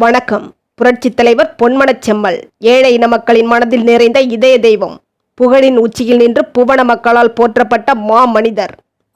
வணக்கம். புரட்சித் தலைவர் பொன்மனச் செம்மல் ஏழை இன மக்களின் மனதில் நிறைந்த இதய தெய்வம். புகழின் உச்சியில் நின்று புவன மக்களால் போற்றப்பட்ட மா மனிதர்.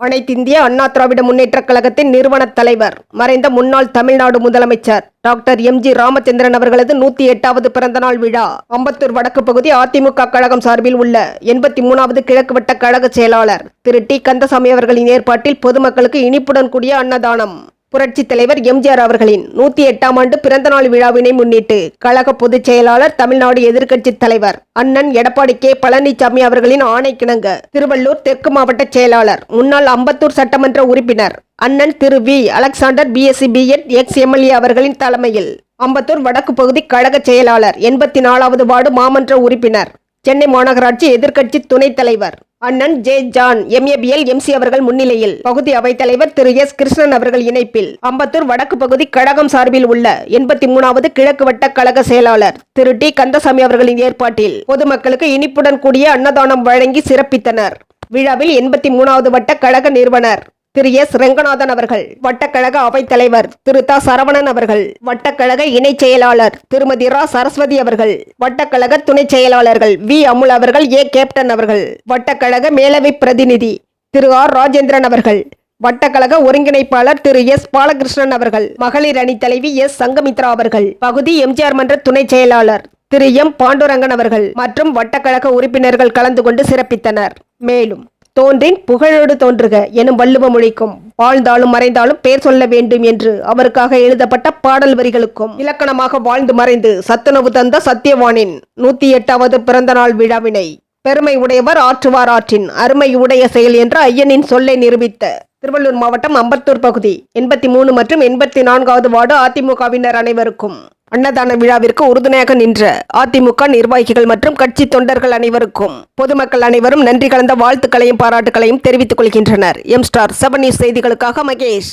அனைத்திந்திய அண்ணா திராவிட முன்னேற்றக் கழகத்தின் நிறுவனத் தலைவர். மறைந்த முன்னாள் தமிழ்நாடு முதலமைச்சர். டாக்டர் எம் ஜி ராமச்சந்திரன் அவர்களது நூத்தி எட்டாவது பிறந்தநாள் விழா. அம்பத்தூர் வடக்கு பகுதி அதிமுக கழகம் சார்பில் உள்ள எண்பத்தி மூணாவது கிழக்கு வட்ட கழக செயலாளர் திரு டி கந்தசாமி அவர்களின் ஏற்பாட்டில் பொதுமக்களுக்கு இனிப்புடன் கூடிய அன்னதானம். புரட்சித் தலைவர் எம்ஜிஆர் அவர்களின் நூத்தி எட்டாம் ஆண்டு பிறந்தநாள் விழாவினை முன்னிட்டு கழக பொதுச் செயலாளர் தமிழ்நாடு எதிர்க்கட்சித் தலைவர் அண்ணன் எடப்பாடி கே. பழனிசாமி அவர்களின் ஆணைக்கிணங்க திருவள்ளூர் தெற்கு மாவட்ட செயலாளர் முன்னாள் அம்பத்தூர் சட்டமன்ற உறுப்பினர் அண்ணன் Thiru V. Alexander BSc BEd ex MLA அவர்களின் தலைமையில் அம்பத்தூர் வடக்கு பகுதி கழக செயலாளர் எண்பத்தி நாலாவது வார்டு மாமன்ற உறுப்பினர் சென்னை மாநகராட்சி எதிர்க்கட்சி துணைத் தலைவர் அண்ணன் ஜே ஜான் எம்ஏபிஎல் எம்சி அவர்கள் முன்னிலையில் பகுதி அவைத்தலைவர் திரு எஸ் கிருஷ்ணன் அவர்கள் இணைப்பில் அம்பத்தூர் வடக்கு பகுதி கழகம் சார்பில் உள்ள எண்பத்தி மூணாவது கிழக்கு வட்ட கழக செயலாளர் திரு டி கந்தசாமி அவர்களின் ஏற்பாட்டில் பொதுமக்களுக்கு இனிப்புடன் கூடிய அன்னதானம் வழங்கி சிறப்பித்தனர். விழாவில் எண்பத்தி மூணாவது வட்ட கழக நிறுவனர் திரு எஸ். ரெங்கநாதன் அவர்கள் வட்டக்கழக அவைத்தலைவர் திரு த. சரவணன் அவர்கள் வட்டக்கழக இணைச் செயலாளர் திருமதி ரா. சரஸ்வதி அவர்கள் வட்டக்கழக துணைச் செயலாளர்கள் வி. அமுல் அவர்கள் ஏ. கேப்டன் அவர்கள் வட்டக்கழக மேலவை பிரதிநிதி திரு. ஆர். ராஜேந்திரன் அவர்கள் வட்டக்கழக ஒருங்கிணைப்பாளர் திரு. எஸ். பாலகிருஷ்ணன் அவர்கள் மகளிர் அணி தலைவி எஸ். சங்கமித்ரா அவர்கள் பகுதி எம்ஜிஆர் மன்ற துணைச் செயலாளர் திரு. எம். பாண்டுரங்கன் அவர்கள் மற்றும் வட்டக்கழக உறுப்பினர்கள் கலந்து கொண்டு சிறப்பித்தனர். மேலும் தோன்றின் புகழோடு தோன்றுக எனும் வள்ளுவ மொழிக்கும். வாழ்ந்தாலும் மறைந்தாலும் பேர் சொல்ல வேண்டும் என்று அவருக்காக எழுதப்பட்ட பாடல் வரிகளுக்கும். இலக்கணமாக வாழ்ந்து மறைந்து சத்துணவு தந்த சத்தியவானின் நூத்தி எட்டாவது பிறந்தநாள் விழாவினை பெருமை உடையவர் ஆற்றுவார் ஆற்றின் அருமை உடைய செயல் என்ற ஐயனின் சொல்லை நிரூபித்த திருவள்ளூர் மாவட்டம் அம்பத்தூர் பகுதி. எண்பத்தி மூணு மற்றும் எண்பத்தி நான்காவது வார்டு அதிமுகவினர் அனைவருக்கும் அன்னதான விழாவிற்கு உறுதுணையாக நின்ற அதிமுக நிர்வாகிகள் மற்றும் கட்சி தொண்டர்கள் அனைவருக்கும் பொதுமக்கள் அனைவரும் நன்றி கலந்த வாழ்த்துக்களையும் பாராட்டுகளையும் தெரிவித்துக் கொள்கின்றனர். எம் ஸ்டார் செவன் நியூஸ் செய்திகளுக்காக மகேஷ்.